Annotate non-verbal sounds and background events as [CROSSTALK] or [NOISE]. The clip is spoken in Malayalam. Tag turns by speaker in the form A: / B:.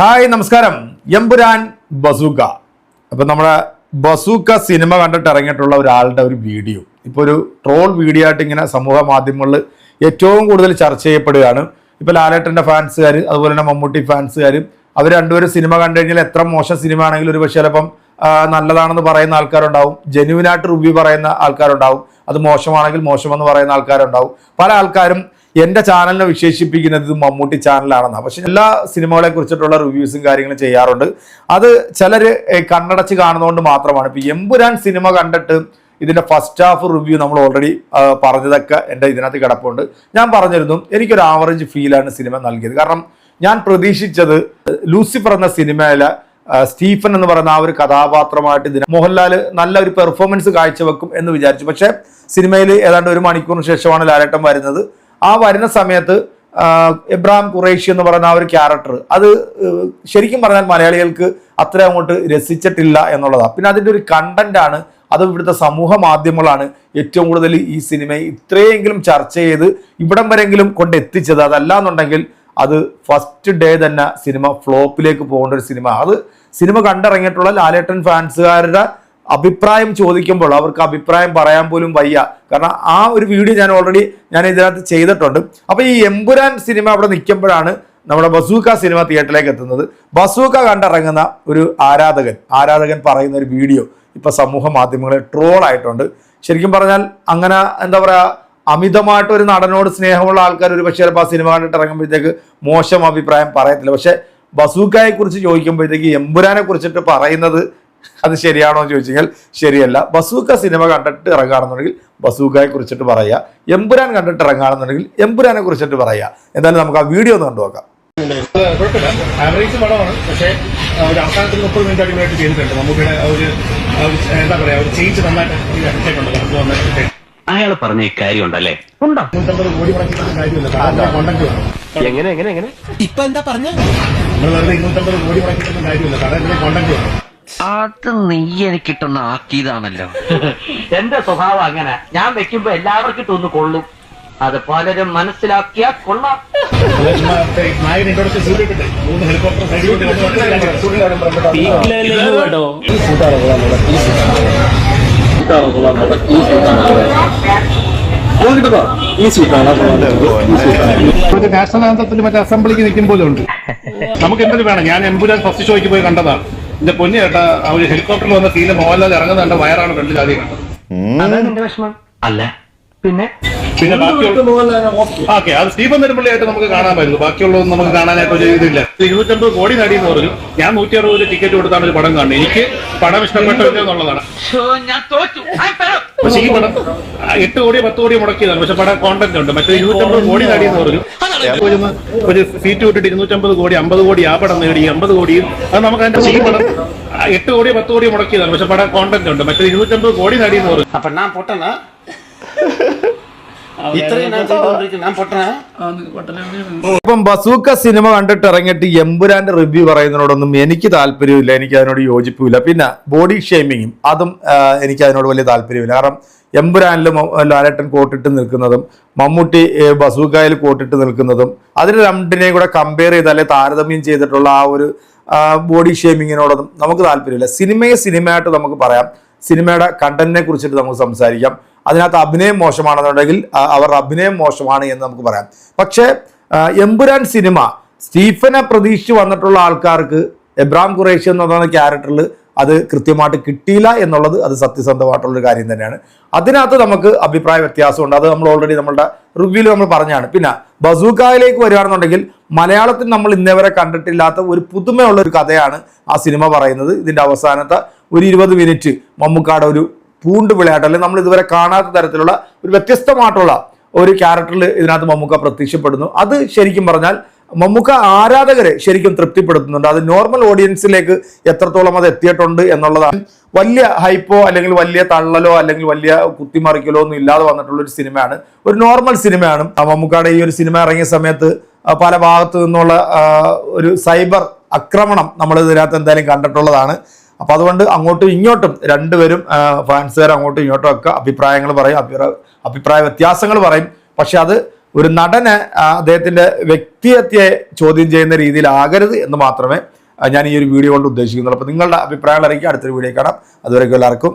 A: ഹായ് നമസ്കാരം. എമ്പുരാൻ ബസൂക്ക. അപ്പം നമ്മുടെ ബസൂക്ക സിനിമ കണ്ടിട്ട് ഇറങ്ങിയിട്ടുള്ള ഒരാളുടെ ഒരു വീഡിയോ. ഇപ്പോൾ ഒരു ട്രോൾ വീഡിയോ ആയിട്ട് ഇങ്ങനെ സമൂഹ മാധ്യമങ്ങളിൽ ഏറ്റവും കൂടുതൽ ചർച്ച ചെയ്യപ്പെടുകയാണ്. ഇപ്പോൾ ലാലേട്ടന്റെ ഫാൻസുകാർ അതുപോലെ തന്നെ മമ്മൂട്ടി ഫാൻസുകാർ അവർ രണ്ടുപേരും സിനിമ കണ്ടു കഴിഞ്ഞാൽ എത്ര മോശം സിനിമ ആണെങ്കിലും ഒരു പക്ഷേ ചിലപ്പം നല്ലതാണെന്ന് പറയുന്ന ആൾക്കാരുണ്ടാവും. ജെന്യുവിനായിട്ട് റിവ്യൂ പറയുന്ന ആൾക്കാരുണ്ടാവും. അത് മോശമാണെങ്കിൽ മോശമെന്ന് പറയുന്ന ആൾക്കാരുണ്ടാവും. പല ആൾക്കാരും എന്റെ ചാനലിനെ വിശേഷിപ്പിക്കുന്നത് മമ്മൂട്ടി ചാനലാണെന്നാണ് പക്ഷെ എല്ലാ സിനിമകളെ കുറിച്ചിട്ടുള്ള റിവ്യൂസും കാര്യങ്ങളും ചെയ്യാറുണ്ട്. അത് ചിലർ കണ്ണടച്ച് കാണുന്നതുകൊണ്ട് മാത്രമാണ്. ഇപ്പം എമ്പുരാൻ സിനിമ കണ്ടിട്ട് ഇതിന്റെ ഫസ്റ്റ് ഹാഫ് റിവ്യൂ നമ്മൾ ഓൾറെഡി പറഞ്ഞതൊക്കെ എന്റെ ഇതിനകത്ത് കിടപ്പുണ്ട്. ഞാൻ പറഞ്ഞിരുന്നു എനിക്കൊരു ആവറേജ് ഫീലാണ് സിനിമ നൽകിയത്. കാരണം ഞാൻ പ്രതീക്ഷിച്ചത് ലൂസിഫർ എന്ന സിനിമയിലെ സ്റ്റീഫൻ എന്ന് പറയുന്ന ആ ഒരു കഥാപാത്രമായിട്ട് ഇതിന് മോഹൻലാൽ നല്ല ഒരു പെർഫോമൻസ് കാഴ്ചവെക്കും എന്ന് വിചാരിച്ചു. പക്ഷേ സിനിമയിൽ ഏതാണ്ട് ഒരു മണിക്കൂറിന് ശേഷമാണ് ലാലേട്ടം വരുന്നത്. ആ വരുന്ന സമയത്ത് ആ, എബ്രാഹിം ഖുറേഷി എന്ന് പറയുന്ന ആ ഒരു ക്യാരക്ടർ അത് ശരിക്കും പറഞ്ഞാൽ മലയാളികൾക്ക് അത്ര അങ്ങോട്ട് രസിച്ചിട്ടില്ല എന്നുള്ളതാണ് പിന്നെ അതിന്റെ ഒരു കണ്ടന്റ് ആണ് അത് ഇവിടുത്തെ സമൂഹ മാധ്യമങ്ങളാണ് ഏറ്റവും കൂടുതൽ ഈ സിനിമയെ ഇത്രയെങ്കിലും ചർച്ച ചെയ്ത് ഇവിടം വരെങ്കിലും കൊണ്ട് എത്തിച്ചത്. അതല്ല എന്നുണ്ടെങ്കിൽ അത് ഫസ്റ്റ് ഡേ തന്നെ സിനിമ ഫ്ലോപ്പിലേക്ക് പോകേണ്ട ഒരു സിനിമ അത് സിനിമ കണ്ടിറങ്ങിയിട്ടുള്ള ലാലേട്ടൻ ഫാൻസുകാരുടെ അഭിപ്രായം ചോദിക്കുമ്പോൾ അവർക്ക് അഭിപ്രായം പറയാൻ പോലും വയ്യ. കാരണം ആ ഒരു വീഡിയോ ഞാൻ ഓൾറെഡി ഞാൻ ഇതിനകത്ത് ചെയ്തിട്ടുണ്ട്. അപ്പൊ ഈ എമ്പുരാൻ സിനിമ അവിടെ നിൽക്കുമ്പോഴാണ് നമ്മുടെ ബസൂക്ക സിനിമ തിയേറ്ററിലേക്ക് എത്തുന്നത്. ബസൂക്ക കണ്ടിറങ്ങുന്ന ഒരു ആരാധകൻ ആരാധകൻ പറയുന്ന ഒരു വീഡിയോ ഇപ്പൊ സമൂഹ മാധ്യമങ്ങളിൽ ട്രോൾ ആയിട്ടുണ്ട്. ശരിക്കും പറഞ്ഞാൽ അങ്ങനെ എന്താ പറയാ അമിതമായിട്ട് ഒരു നടനോട് സ്നേഹമുള്ള ആൾക്കാർ ഒരു പക്ഷേ ചിലപ്പോൾ ആ സിനിമ കണ്ടിട്ട് ഇറങ്ങുമ്പോഴത്തേക്ക് മോശം അഭിപ്രായം പറയത്തില്ല. പക്ഷെ ബസൂക്കയെ കുറിച്ച് ചോദിക്കുമ്പോഴത്തേക്ക് എമ്പുരാനെ കുറിച്ചിട്ട് പറയുന്നത് അത് ശരിയാണോ എന്ന് ചോദിച്ചു കഴിഞ്ഞാൽ ശരിയല്ല. ബസൂക്ക സിനിമ കണ്ടിട്ട് ഇറങ്ങുകയാണെന്നുണ്ടെങ്കിൽ ബസൂക്കയെ കുറിച്ചിട്ട് പറയുക എമ്പുരാൻ കണ്ടിട്ട് ഇറങ്ങുകയാണെന്നുണ്ടെങ്കിൽ എമ്പുരാനെ കുറിച്ചിട്ട് പറയുക എന്തായാലും നമുക്ക് ആ വീഡിയോ ഒന്ന് കണ്ടുനോക്കാം
B: കുഴപ്പമില്ല. ആവറേജ് പടമാണ്. പക്ഷേ ഒരു അവസാനത്തിൽ മുപ്പത് മിനിറ്റ് അടിപൊളിയായിട്ട് ചെയ്തിട്ടുണ്ട്. മമ്മൂട്ടിയുടെ ഒരു എന്താ പറയാ ഒരു ചേഞ്ച് നന്നായിട്ട് ഇട്ടിട്ടുണ്ട് നമുക്ക് വന്നിട്ട്
C: അയാൾ പറഞ്ഞ കാര്യം ഉണ്ടല്ലേ? ഉണ്ടോ?
B: നൂറ്റമ്പത് കോടി മുടക്കിയിട്ട് കാര്യമില്ല. കോണ്ടന്റ്
C: എങ്ങനെ എങ്ങനെ എങ്ങനെ?
D: ഇപ്പൊ എന്താ പറഞ്ഞ?
B: നമ്മൾ വെറുതെ ഇരുന്നൂറ്റമ്പത് കോടി മുടക്കിയിട്ട് കാര്യമില്ല. കാരണം കോണ്ടന്റ് വേണം
D: അത് നീ കിട്ടുന്ന ആക്കിയതാണല്ലോ. [LAUGHS]
C: എന്റെ സ്വഭാവം അങ്ങനെ. ഞാൻ വെക്കുമ്പോ എല്ലാവർക്കും ഇട്ടൊന്ന് കൊള്ളും. അത് പലരും മനസ്സിലാക്കിയാ കൊള്ളാം.
B: കേട്ടോ നാഷണൽ ആന്തത്തിൽ മറ്റേ അസംബ്ലിക്ക് നിൽക്കും പോലെ ഉണ്ട് നമുക്ക് എന്തൊരു വേണം? ഞാൻ എംപുരാൻ ഫസ്റ്റ് ഷോയ്ക്ക് പോയി കണ്ടതാണ്. എന്റെ പൊന്നു ചേട്ടാ ആ ഒരു ഹെലികോപ്റ്ററിൽ വന്ന സീനിൽ മോഹൻലാൽ ഇറങ്ങുന്ന കണ്ട വയറാണ് ഫ്രണ്ടിൽ ആദ്യം കണ്ടത്.
C: അതാണ് എന്റെ വിഷമം. അല്ല. പിന്നെ
B: പിന്നെ ബാക്കിയുള്ള ഓക്കെ അത് സ്റ്റീഫൻ നെടുമ്പള്ളിയായിട്ട് നമുക്ക് കാണാമായിരുന്നു. ബാക്കിയുള്ളതൊന്നും നമുക്ക് കാണാനായിട്ട് ഒരു ഇതില്ല. ഇരുന്നൂറ്റമ്പത് കോടി എന്ന് പറഞ്ഞു. ഞാൻ നൂറ്റി അറുപത് ടിക്കറ്റ് കൊടുത്താണ് ഒരു പടം കാണുന്നത്. എനിക്ക് പടം ഇഷ്ടപ്പെട്ടില്ല എന്നുള്ളതാണ്.
D: ഞാൻ തോറ്റു.
B: പക്ഷേ ഈ പടം എട്ട് കോടി പത്ത് കോടി മുടക്കിയതാണ്. പക്ഷെ പടം കോണ്ടന്റ് ഉണ്ട്. മറ്റേ ഇരുന്നൂറ്റമ്പത് കോടി നടി എന്ന് പറഞ്ഞു ഒരു സീറ്റ് വിട്ടിട്ട് ഇരുന്നൂറ്റമ്പത് കോടി അമ്പത് കോടി ആ പടം നേടി. അമ്പത് കോടിയും അത് നമുക്ക് അതിന്റെ പടം എട്ട് കോടി പത്ത് കോടി മുടക്കിയതാണ്. പക്ഷെ പടം കോണ്ടന്റ് ഉണ്ട്. മറ്റേ ഇരുന്നൂറ്റമ്പത് കോടി
E: നേടി എന്ന് പറഞ്ഞു. അപ്പൊ ഞാൻ പൊട്ടനാ?
A: ഇപ്പം ബസൂക്ക സിനിമ കണ്ടിട്ട് ഇറങ്ങിയിട്ട് എമ്പുരാന്റെ റിവ്യൂ പറയുന്നതിനോടൊന്നും എനിക്ക് താല്പര്യമില്ല എനിക്ക് അതിനോട് യോജിപ്പില്ല. പിന്നെ ബോഡി ഷേമിങ്ങും അതും എനിക്ക് അതിനോട് വലിയ താല്പര്യമില്ല. കാരണം എമ്പുരാനിൽ ലാലേട്ടൻ കോട്ടിട്ട് നിൽക്കുന്നതും മമ്മൂട്ടി ബസൂക്കായിൽ ബസൂക്കയിൽ കോട്ടിട്ട് നിൽക്കുന്നതും അതിന് രണ്ടിനെയും കൂടെ കമ്പയർ ചെയ്ത് അല്ലെ താരതമ്യം ചെയ്തിട്ടുള്ള ആ ഒരു ബോഡി ഷേമിങ്ങിനോടൊന്നും നമുക്ക് താല്പര്യമില്ല. സിനിമയെ സിനിമയായിട്ട് നമുക്ക് പറയാം. സിനിമയുടെ കണ്ടന്റിനെ കുറിച്ചിട്ട് നമുക്ക് സംസാരിക്കാം. അതിനകത്ത് അഭിനയം മോശമാണെന്നുണ്ടെങ്കിൽ അവരുടെ അഭിനയം മോശമാണ് എന്ന് നമുക്ക് പറയാം. പക്ഷേ എമ്പുരാൻ സിനിമ സ്റ്റീഫനെ പ്രതീക്ഷിച്ച് വന്നിട്ടുള്ള ആൾക്കാർക്ക് എബ്രാം ഖുറേഷി എന്ന് പറയുന്ന ക്യാരക്ടറിൽ അത് കൃത്യമായിട്ട് കിട്ടിയില്ല എന്നുള്ളത് അത് സത്യസന്ധമായിട്ടുള്ളൊരു കാര്യം തന്നെയാണ്. അതിനകത്ത് നമുക്ക് അഭിപ്രായ വ്യത്യാസമുണ്ട്. അത് നമ്മൾ ഓൾറെഡി നമ്മളുടെ റിവ്യൂവിൽ നമ്മൾ പറഞ്ഞാണ്. പിന്നെ ബസൂക്കായിലേക്ക് വരികയാണെന്നുണ്ടെങ്കിൽ മലയാളത്തിൽ നമ്മൾ ഇന്നേവരെ കണ്ടിട്ടില്ലാത്ത ഒരു പുതുമയുള്ള ഒരു കഥയാണ് ആ സിനിമ പറയുന്നത്. ഇതിന്റെ അവസാനത്തെ ഒരു ഇരുപത് മിനിറ്റ് മമ്മൂക്കാട് ഒരു പൂണ്ട് വിളയാട്ടം അല്ലെങ്കിൽ നമ്മൾ ഇതുവരെ കാണാത്ത തരത്തിലുള്ള ഒരു വ്യത്യസ്തമായിട്ടുള്ള ഒരു ക്യാരക്ടറിൽ ഇതിനകത്ത് മമ്മൂക്ക പ്രത്യക്ഷപ്പെടുന്നു. അത് ശരിക്കും പറഞ്ഞാൽ മമ്മൂക്ക ആരാധകരെ ശരിക്കും തൃപ്തിപ്പെടുത്തുന്നുണ്ട്. അത് നോർമൽ ഓഡിയൻസിലേക്ക് എത്രത്തോളം അത് എത്തിയിട്ടുണ്ട് എന്നുള്ളതാണ്. വലിയ ഹൈപ്പോ അല്ലെങ്കിൽ വലിയ തള്ളലോ അല്ലെങ്കിൽ വലിയ കുത്തിമറിക്കലോ ഒന്നും ഇല്ലാതെ വന്നിട്ടുള്ള ഒരു സിനിമയാണ്. ഒരു നോർമൽ സിനിമയാണ്. മമ്മൂക്കയുടെ ഈ ഒരു സിനിമ ഇറങ്ങിയ സമയത്ത് പല ഭാഗത്തു നിന്നുള്ള ഒരു സൈബർ ആക്രമണം നമ്മൾ ഇതിനകത്ത് എന്തായാലും കണ്ടിട്ടുള്ളതാണ്. അപ്പൊ അതുകൊണ്ട് അങ്ങോട്ടും ഇങ്ങോട്ടും രണ്ടുപേരും ഫാൻസുകാർ അങ്ങോട്ടും ഇങ്ങോട്ടും ഒക്കെ അഭിപ്രായങ്ങൾ പറയും അഭിപ്രായ വ്യത്യാസങ്ങൾ പറയും. പക്ഷെ അത് ഒരു നടനെ അദ്ദേഹത്തിന്റെ വ്യക്തിഹത്യയെ ചോദ്യം ചെയ്യുന്ന രീതിയിലാകരുത് എന്ന് മാത്രമേ ഞാൻ ഈ ഒരു വീഡിയോ കൊണ്ട് ഉദ്ദേശിക്കുന്നുള്ളൂ. അപ്പോൾ നിങ്ങളുടെ അഭിപ്രായങ്ങൾ അറിയിക്കുക. അടുത്തൊരു വീഡിയോ കാണാം. അതുവരേക്കും എല്ലാവർക്കും